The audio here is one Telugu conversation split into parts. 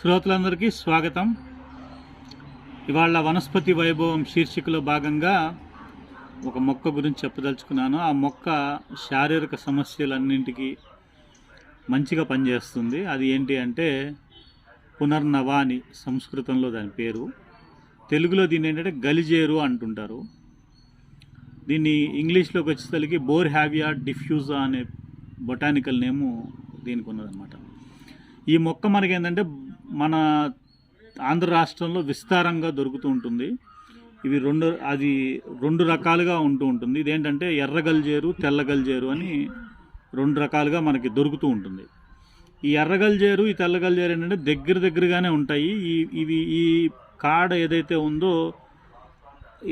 శ్రోతలందరికీ స్వాగతం. ఇవాళ వనస్పతి వైభవం శీర్షికలో భాగంగా ఒక మొక్క గురించి చెప్పదలుచుకున్నాను. ఆ మొక్క శారీరక సమస్యలన్నింటికి మంచిగా పనిచేస్తుంది. అది ఏంటి అంటే పునర్నవాని సంస్కృతంలో దాని పేరు. తెలుగులో దీన్ని ఏంటంటే గలిజేరు అంటుంటారు. దీన్ని ఇంగ్లీష్లోకి వచ్చేసరికి బోర్ హ్యావియా డిఫ్యూజా అనే బొటానికల్ నేము దీనికి ఉన్నదన్నమాట. ఈ మొక్క మనకి ఏంటంటే మన ఆంధ్ర రాష్ట్రంలో విస్తారంగా దొరుకుతూ ఉంటుంది. ఇవి రెండు అది రెండు రకాలుగా ఉంటూ ఉంటుంది. ఇదేంటంటే ఎర్ర గల్జేరు తెల్ల గల్జేరు అని రెండు రకాలుగా మనకి దొరుకుతూ ఉంటుంది. ఈ ఎర్ర గల్జేరు ఈ తెల్ల గల్జేరు ఏంటంటే దగ్గర దగ్గరగానే ఉంటాయి. ఈ ఇవి ఈ కాడ ఏదైతే ఉందో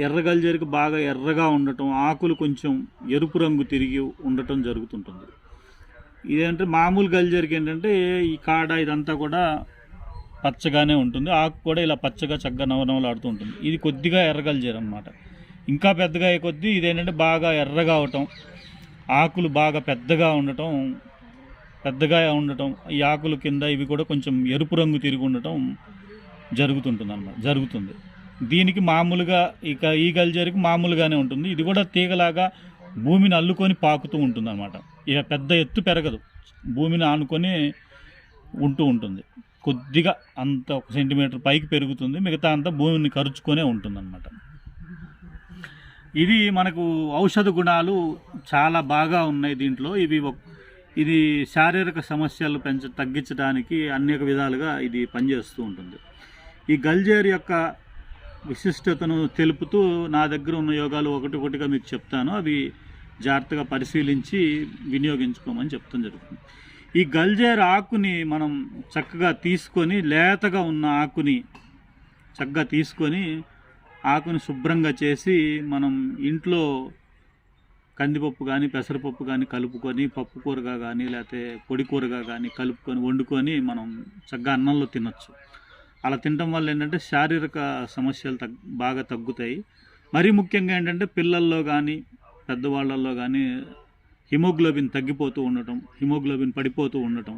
ఎర్ర గల్జేరుకి బాగా ఎర్రగా ఉండటం ఆకులు కొంచెం ఎరుపు రంగు తిరిగి ఉండటం జరుగుతుంటుంది. ఇదేంటే మామూలు గల్జేరుకి ఏంటంటే ఈ కాడ ఇదంతా కూడా పచ్చగానే ఉంటుంది. ఆకు కూడా ఇలా పచ్చగా చక్కగా నవనవలాడుతూ ఉంటుంది. ఇది కొద్దిగా ఎర్రగల్జేరు అనమాట ఇంకా పెద్దగా అయ్యే కొద్దీ ఇదేంటంటే బాగా ఎర్రగా అవటం ఆకులు బాగా పెద్దగా ఉండటం పెద్దగా ఉండటం ఈ ఆకుల కింద ఇవి కూడా కొంచెం ఎరుపు రంగు తిరిగి ఉండటం జరుగుతుంటుంది అన్నమాట జరుగుతుంది. దీనికి మామూలుగా ఇక ఈ గల్జరికి మామూలుగానే ఉంటుంది. ఇది కూడా తీగలాగా భూమిని అల్లుకొని పాకుతూ ఉంటుంది అనమాట ఇక పెద్ద ఎత్తు పెరగదు. భూమిని ఆనుకొని ఉంటూ ఉంటుంది. కొద్దిగా అంత ఒక సెంటీమీటర్ పైకి పెరుగుతుంది మిగతా అంతా భూమిని కరుచుకొనే ఉంటుందన్నమాట. ఇది మనకు ఔషధ గుణాలు చాలా బాగా ఉన్నాయి దీంట్లో. ఇవి ఇది శారీరక సమస్యలు పెంచ తగ్గించడానికి అనేక విధాలుగా ఇది పనిచేస్తూ ఉంటుంది. ఈ గల్జేరు యొక్క విశిష్టతను తెలుపుతూ నా దగ్గర ఉన్న యోగాలు ఒకటి ఒకటిగా మీకు చెప్తాను. అవి జాగ్రత్తగా పరిశీలించి వినియోగించుకోమని చెప్తాం జరుగుతుంది. ఈ గల్జేరు ఆకుని మనం చక్కగా తీసుకొని లేతగా ఉన్న ఆకుని చక్కగా తీసుకొని ఆకుని శుభ్రంగా చేసి మనం ఇంట్లో కందిపప్పు కానీ పెసరపప్పు కానీ కలుపుకొని పప్పు కూరగా కానీ లేకపోతే పొడి కూరగా కానీ కలుపుకొని వండుకొని మనం చక్కగా అన్నంలో తినొచ్చు. అలా తినడం వల్ల ఏంటంటే శారీరక సమస్యలు తగ్ బాగా తగ్గుతాయి. మరీ ముఖ్యంగా ఏంటంటే పిల్లల్లో కానీ పెద్దవాళ్ళల్లో కానీ హిమోగ్లోబిన్ తగ్గిపోతూ ఉండటం హిమోగ్లోబిన్ పడిపోతూ ఉండటం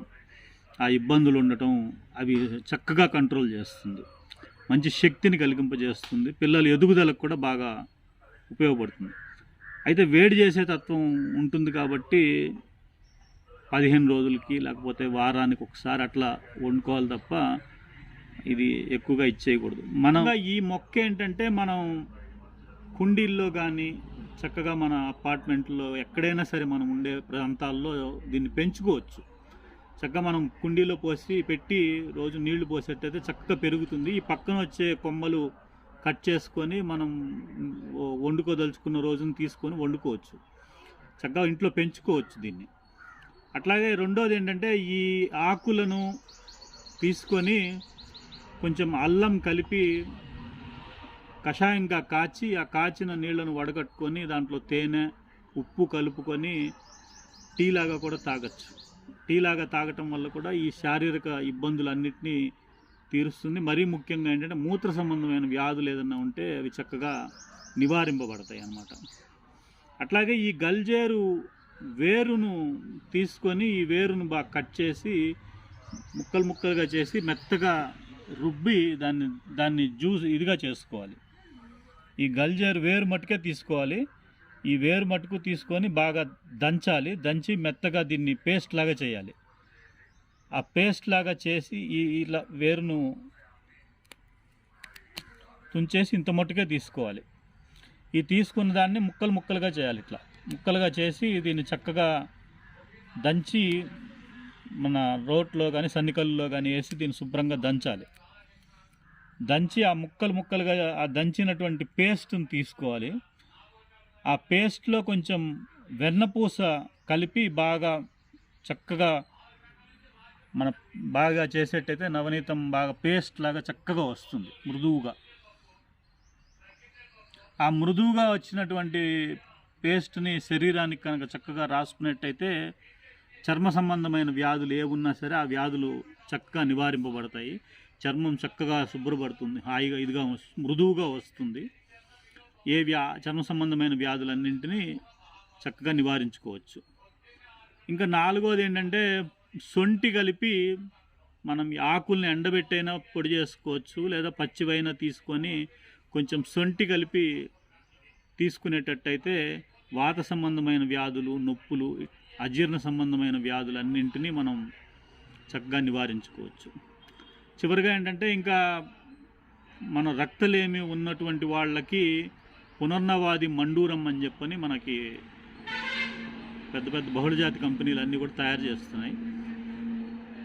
ఆ ఇబ్బందులు ఉండటం అవి చక్కగా కంట్రోల్ చేస్తుంది. మంచి శక్తిని కలిగింపజేస్తుంది. పిల్లల ఎదుగుదలకు కూడా బాగా ఉపయోగపడుతుంది. అయితే వేడి చేసే తత్వం ఉంటుంది కాబట్టి పదిహేను రోజులకి లేకపోతే వారానికి ఒకసారి అట్లా వండుకోవాలి తప్ప ఇది ఎక్కువగా ఇచ్చేయకూడదు. మనం ఈ మొక్క ఏంటంటే మనం కుండీల్లో కానీ చక్కగా మన అపార్ట్మెంట్లో ఎక్కడైనా సరే మనం ఉండే ప్రాంతాల్లో దీన్ని పెంచుకోవచ్చు. చక్కగా మనం కుండీలో పోసి పెట్టి రోజు నీళ్ళు పోసేటైతే చక్కగా పెరుగుతుంది. ఈ పక్కన వచ్చే కొమ్మలు కట్ చేసుకొని మనం వండుకోదలుచుకున్న రోజును తీసుకొని వండుకోవచ్చు. చక్కగా ఇంట్లో పెంచుకోవచ్చు దీన్ని. అట్లాగే రెండోది ఏంటంటే ఈ ఆకులను తీసుకొని కొంచెం అల్లం కలిపి కషాయంగా కాచి ఆ కాచిన నీళ్ళను వడగట్టుకొని దాంట్లో తేనె ఉప్పు కలుపుకొని టీ లాగా కూడా తాగచ్చు. టీ లాగా తాగటం వల్ల కూడా ఈ శారీరక ఇబ్బందులన్నింటినీ తీరుస్తుంది. మరీ ముఖ్యంగా ఏంటంటే మూత్ర సంబంధమైన వ్యాధులు ఏదైనా ఉంటే అవి చక్కగా నివారింపబడతాయి అన్నమాట. అట్లాగే ఈ గల్జేరు వేరును తీసుకొని ఈ వేరును బాగా కట్ చేసి ముక్కలు ముక్కలుగా చేసి మెత్తగా రుబ్బి దాన్ని దాన్ని జ్యూస్ ఇదిగా చేసుకోవాలి. ఈ గల్జేరు వేరు మట్టుకే తీసుకోవాలి. ఈ వేరు మట్టుకు తీసుకొని బాగా దంచాలి. దంచి మెత్తగా దీన్ని పేస్ట్ లాగా చేయాలి. ఆ పేస్ట్ లాగా చేసి ఈ ఇలా వేరును తుంచేసి ఇంత మట్టుకే తీసుకోవాలి. ఈ తీసుకున్న దాన్ని ముక్కలు ముక్కలుగా చేయాలి ఇట్లా. ముక్కలుగా చేసి దీన్ని చక్కగా దంచి మన రోట్లో కానీ సన్నికల్లో కానీ వేసి దీన్ని శుభ్రంగా దంచాలి. దంచి ఆ ముక్కలు ముక్కలుగా ఆ దంచినటువంటి పేస్ట్ని తీసుకోవాలి. ఆ పేస్ట్లో కొంచెం వెన్నపూస కలిపి బాగా చక్కగా మన బాగా చేసేటైతే నవనీతం బాగా పేస్ట్ లాగా చక్కగా వస్తుంది మృదువుగా. ఆ మృదువుగా వచ్చినటువంటి పేస్ట్ని శరీరానికి కనుక చక్కగా రాసుకున్నట్టయితే చర్మ సంబంధమైన వ్యాధులు ఏ ఉన్నా సరే ఆ వ్యాధులు చక్కగా నివారింపబడతాయి. చర్మం చక్కగా శుభ్రపడుతుంది హాయిగా ఇదిగా వస్- మృదువుగా వస్తుంది. ఏ వ్యా చర్మ సంబంధమైన వ్యాధులన్నింటినీ చక్కగా నివారించుకోవచ్చు. ఇంకా నాలుగోది ఏంటంటే సొంటి కలిపి మనం ఆకుల్ని ఎండబెట్టైనా పొడి చేసుకోవచ్చు లేదా పచ్చివైనా తీసుకొని కొంచెం సొంటి కలిపి తీసుకునేటట్టయితే వాత సంబంధమైన వ్యాధులు నొప్పులు అజీర్ణ సంబంధమైన వ్యాధులు అన్నింటినీ మనం చక్కగా నివారించుకోవచ్చు. చివరిగా ఏంటంటే ఇంకా మన రక్తలేమి ఉన్నటువంటి వాళ్ళకి పునర్నవాది మండూరం అని చెప్పని మనకి పెద్ద పెద్ద బహుళజాతి కంపెనీలు అన్నీ కూడా తయారు చేస్తున్నాయి.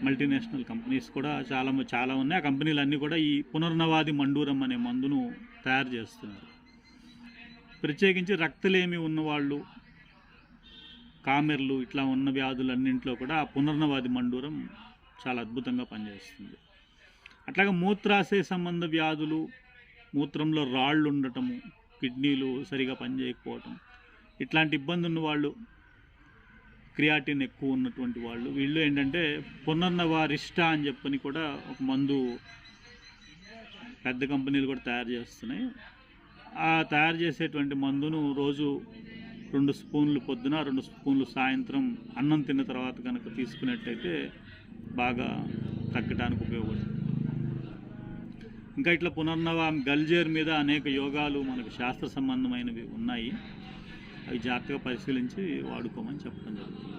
మల్టీనేషనల్ కంపెనీస్ కూడా చాలా చాలా ఉన్నాయి. ఆ కంపెనీలు అన్నీ కూడా ఈ పునర్నవాది మండూరం అనే మందును తయారు చేస్తున్నారు. ప్రత్యేకించి రక్తలేమి ఉన్నవాళ్ళు కామెర్లు ఇట్లా ఉన్న వ్యాధులన్నింటిలో కూడా ఆ పునర్నవాది మండూరం చాలా అద్భుతంగా పనిచేస్తుంది. అట్లాగే మూత్రాశయ సంబంధ వ్యాధులు మూత్రంలో రాళ్ళు ఉండటము కిడ్నీలు సరిగా పనిచేయకపోవటం ఇట్లాంటి ఇబ్బంది ఉన్న వాళ్ళు క్రియాటిన్ ఎక్కువ ఉన్నటువంటి వాళ్ళు వీళ్ళు ఏంటంటే పునర్నవారిష్ట అని చెప్పని కూడా ఒక మందు పెద్ద కంపెనీలు కూడా తయారు చేస్తున్నాయి. ఆ తయారు చేసేటువంటి మందును రోజు రెండు స్పూన్లు పొద్దున రెండు స్పూన్లు సాయంత్రం అన్నం తిన్న తర్వాత కనుక తీసుకున్నట్టయితే బాగా తగ్గడానికి ఉపయోగపడుతుంది. ఇంకా ఇట్లా పునర్నవ గల్జేర్ మీద అనేక యోగాలు మనకు శాస్త్ర సంబంధమైనవి ఉన్నాయి. అవి జాగ్రత్తగా పరిశీలించి వాడుకోమని చెప్పడం జరుగుతుంది.